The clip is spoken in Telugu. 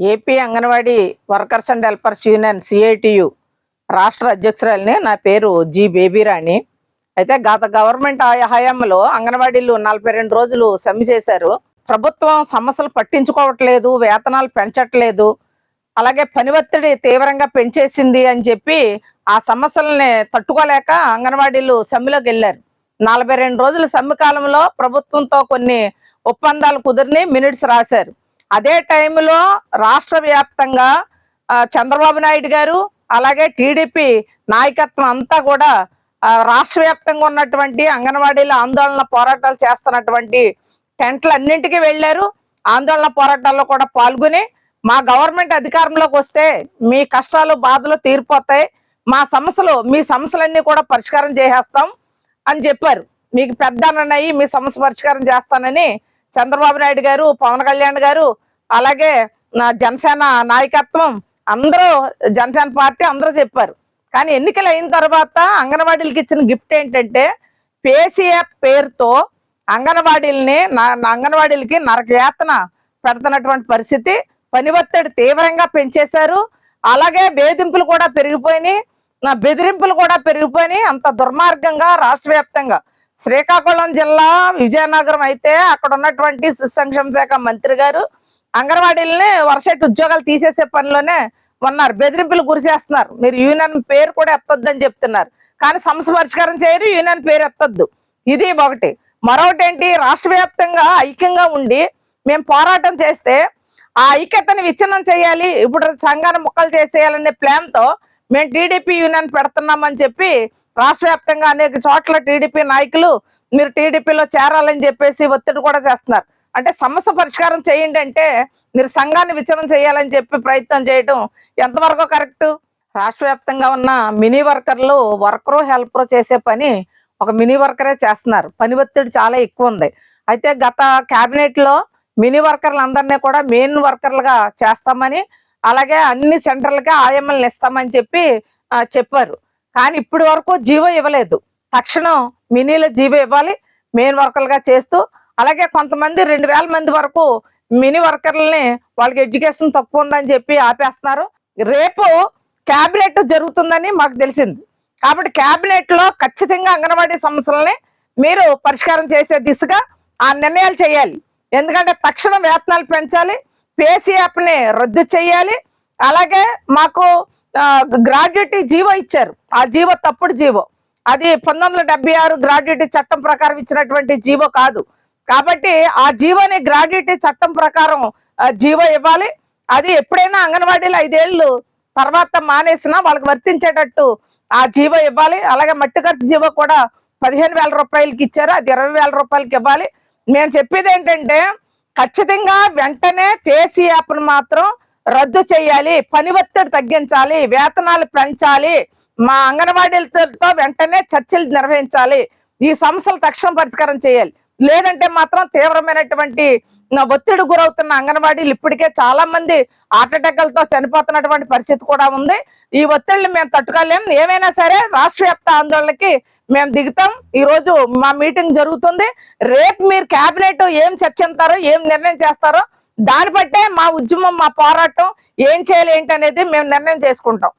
AP anganwadi workers and helpers union CITU రాష్ట్ర అధ్యక్షురాలిని నా పేరు జి బేబీరాణి. అయితే గత గవర్నమెంట్ హయాంలో అంగన్వాడీలు నలభై రెండు రోజులు సమ్మె చేశారు. ప్రభుత్వం సమస్యలు పట్టించుకోవట్లేదు వేతనాలు పెంచట్లేదు అలాగే పని ఒత్తిడి తీవ్రంగా పెంచేసింది అని చెప్పి ఆ సమస్యలని తట్టుకోలేక అంగన్వాడీలు సమ్మెలోకి వెళ్ళారు. నలభై రెండు రోజుల సమ్మె కాలంలో ప్రభుత్వంతో కొన్ని ఒప్పందాలు కుదిరిని మినిట్స్ రాశారు. అదే టైంలో రాష్ట్ర వ్యాప్తంగా చంద్రబాబు నాయుడు గారు అలాగే టీడీపీ నాయకత్వం అంతా కూడా రాష్ట్ర వ్యాప్తంగా ఉన్నటువంటి అంగన్వాడీల ఆందోళన పోరాటాలు చేస్తున్నటువంటి టెంట్లు అన్నింటికి వెళ్ళారు. ఆందోళన పోరాటాల్లో కూడా పాల్గొని మా గవర్నమెంట్ అధికారంలోకి వస్తే మీ కష్టాలు బాధలు తీరిపోతాయి. మా సమస్యలు మీ సమస్యలన్నీ కూడా పరిష్కారం చేసేస్తాం అని చెప్పారు. మీకు పెద్ద అన్నయ్యి మీ సమస్య పరిష్కారం చేస్తానని చంద్రబాబు నాయుడు గారు పవన్ కళ్యాణ్ గారు అలాగే నా జనసేన నాయకత్వం అందరూ జనసేన పార్టీ అందరూ చెప్పారు. కానీ ఎన్నికలు అయిన తర్వాత అంగన్వాడీలకి ఇచ్చిన గిఫ్ట్ ఏంటంటే పేసీఎఫ్ పేరుతో అంగన్వాడీలని నా- అంగన్వాడీలకి నరక వేతన పెడుతున్నటువంటి పరిస్థితి. పని ఒత్తిడి తీవ్రంగా పెంచేశారు. అలాగే వేధింపులు కూడా పెరిగిపోయినాయి. నా బెదిరింపులు కూడా పెరిగిపోయినాయి. అంత దుర్మార్గంగా రాష్ట్ర వ్యాప్తంగా. శ్రీకాకుళం జిల్లా విజయనగరం అయితే అక్కడ ఉన్నటువంటి సుసంక్షేమ శాఖ మంత్రి గారు అంగన్వాడీలని వర్షెట్ ఉద్యోగాలు తీసేసే పనిలోనే ఉన్నారు. బెదిరింపులు గురి చేస్తున్నారు. మీరు యూనియన్ పేరు కూడా ఎత్తొద్దని చెప్తున్నారు. కానీ సమస్య పరిష్కారం చేయరు యూనియన్ పేరు ఎత్తొద్దు. ఇది ఒకటి. మరొకటి ఏంటి? రాష్ట్ర వ్యాప్తంగా ఐక్యంగా ఉండి మేము పోరాటం చేస్తే ఆ ఐక్యతను విచ్ఛిన్నం చేయాలి ఇప్పుడు సంఘాన్ని ముక్కలు చేసేయాలనే ప్లాన్తో మేము టీడీపీ యూనియన్ పెడుతున్నామని చెప్పి రాష్ట్ర వ్యాప్తంగా అనేక చోట్ల టీడీపీ నాయకులు మీరు టీడీపీలో చేరాలని చెప్పేసి ఒత్తిడి కూడా చేస్తున్నారు. అంటే సమస్య పరిష్కారం చేయండి అంటే మీరు సంఘాన్ని విచ్ఛిన్నం చేయాలని చెప్పి ప్రయత్నం చేయడం ఎంతవరకు కరెక్ట్? రాష్ట్ర వ్యాప్తంగా ఉన్న మినీ వర్కర్లు వర్కరు హెల్పరు చేసే పని ఒక మినీ వర్కరే చేస్తున్నారు. పని ఒత్తిడి చాలా ఎక్కువ ఉంది. అయితే గత క్యాబినెట్లో మినీ వర్కర్లు అందరినీ కూడా మెయిన్ వర్కర్లుగా చేస్తామని అలాగే అన్ని సెంటర్లకే ఆయమ్మల్ని ఇస్తామని చెప్పి చెప్పారు. కానీ ఇప్పటి వరకు జీవో ఇవ్వలేదు. తక్షణం మినీలో జీవో ఇవ్వాలి మెయిన్ వర్కర్లుగా చేస్తూ అలాగే కొంతమంది రెండు వేల మంది వరకు మినీ వర్కర్లని వాళ్ళకి ఎడ్యుకేషన్ తక్కువ ఉందని చెప్పి ఆపేస్తున్నారు. రేపు క్యాబినెట్ జరుగుతుందని మాకు తెలిసింది. కాబట్టి క్యాబినెట్లో ఖచ్చితంగా అంగన్వాడీ సమస్యలని మీరు పరిష్కారం చేసే దిశగా ఆ నిర్ణయాలు చేయాలి. ఎందుకంటే తక్షణం వేతనాలు పెంచాలి పేసీఎఫ్ యాప్ని రద్దు చేయాలి. అలాగే మాకు గ్రాడ్యుయేటీ జీవో ఇచ్చారు. ఆ జీవో తప్పుడు జీవో. అది పంతొమ్మిది వందల డెబ్బై ఆరు గ్రాడ్యుయేటీ చట్టం ప్రకారం ఇచ్చినటువంటి జీవో కాదు. కాబట్టి ఆ జీవోని గ్రాడ్యుయేటీ చట్టం ప్రకారం జీవో ఇవ్వాలి. అది ఎప్పుడైనా అంగన్వాడీలు ఐదేళ్ళు తర్వాత మానేసినా వాళ్ళకి వర్తించేటట్టు ఆ జీవో ఇవ్వాలి. అలాగే మట్టి ఖర్చు జీవో కూడా పదిహేను వేల రూపాయలకి ఇచ్చారు. అది ఇరవై వేల రూపాయలకి ఇవ్వాలి. మేము చెప్పేది ఏంటంటే ఖచ్చితంగా వెంటనే ఫేస్ యాప్ను మాత్రం రద్దు చేయాలి. పని ఒత్తిడి తగ్గించాలి. వేతనాలు పెంచాలి. మా అంగన్వాడీలతో వెంటనే చర్చలు నిర్వహించాలి. ఈ సమస్యలు తక్షణం పరిష్కారం చేయాలి. లేదంటే మాత్రం తీవ్రమైనటువంటి నా ఒత్తిడి గురవుతున్న అంగన్వాడీలు ఇప్పటికే చాలా మంది హార్ట్ చనిపోతున్నటువంటి పరిస్థితి కూడా ఉంది. ఈ ఒత్తిడిని మేము తట్టుకోలేం. ఏమైనా సరే రాష్ట్ర వ్యాప్త ఆందోళనకి మేము దిగుతాం. ఈ రోజు మా మీటింగ్ జరుగుతుంది. రేపు మీరు కేబినెట్ ఏం చర్చిస్తారో ఏం నిర్ణయం చేస్తారో దాన్ని బట్టే మా ఉద్యమం మా పోరాటం ఏం చేయాలి ఏంటి అనేది మేము నిర్ణయం చేసుకుంటాం.